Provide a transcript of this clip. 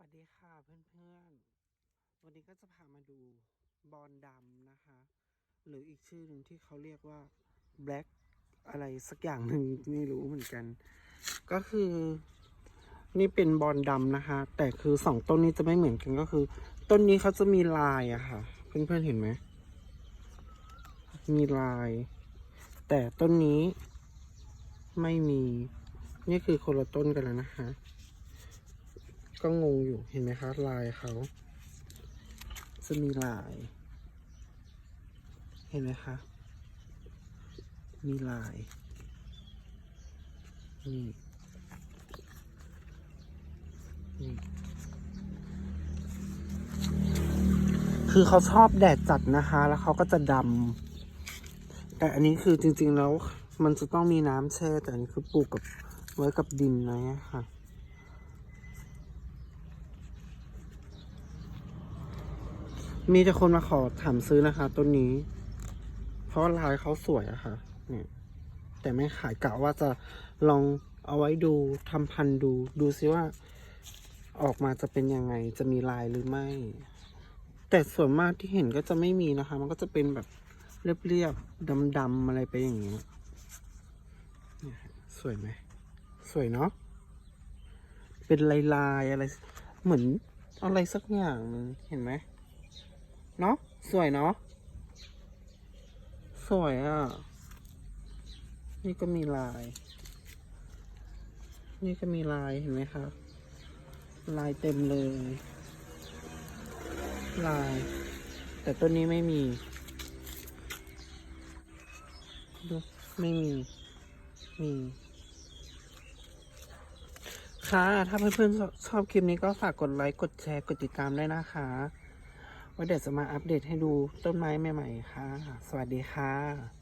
วัสดีค่ะเพื่อนๆ วันนี้ก็จะพามาดูบอลดำนะคะ หรืออีกชื่อหนึ่งที่เขาเรียกว่า black อะไรสักอย่างหนึ่งไม่รู้เหมือนกัน ก็คือ นี่เป็นบอลดำนะคะ แต่คือสองต้นนี้จะไม่เหมือนกันก็คือ ต้นนี้เขาจะมีลายอะค่ะ เพื่อนๆเห็นไหม มีลาย แต่ต้นนี้ไม่มี นี่คือคนละต้นกันแล้วนะคะ ก็งงอยู่เห็นไหมคะลายเขาจะมีลาย เห็นไหมคะ มีลาย นี่ นี่ คือเขาชอบแดดจัดนะคะ แล้วเขาก็จะดำ แต่อันนี้คือจริงๆแล้ว มันจะต้องมีน้ำแช่ แต่อันนี้คือปลูกกับไว้กับดินนะค่ะ มีแต่คนมาขอถามซื้อนะคะต้นนี้ เพราะว่าลายเขาสวยอะค่ะเนี่ยแต่ไม่ขายกะว่าจะลองเอาไว้ดูทำพันธุ์ดู ดูซิว่า ออกมาจะเป็นยังไง จะมีลายหรือไม่ แต่ส่วนมากที่เห็นก็จะไม่มีนะคะ มันก็จะเป็นแบบเรียบๆดำๆอะไรไปอย่างเงี้ยสวยไหม สวยเนาะเป็นลายๆอะไร เหมือนอะไรสักอย่างนึงเห็นไหม เนาะสวยเนาะสวยอะ นี่ก็มีลาย นี่ก็มีลายเห็นไหมครับลายเต็มเลย ลาย แต่ต้นนี้ไม่มีดูไม่มี มี ค่ะ ถ้าเพื่อนๆชอบคลิปนี้ก็ฝากกดไลค์ กดแชร์ กดติดตามด้วยนะคะ ว่าเดี๋ยวจะมาอัปเดตให้ดูต้นไม้ใหม่ๆค่ะ สวัสดีค่ะ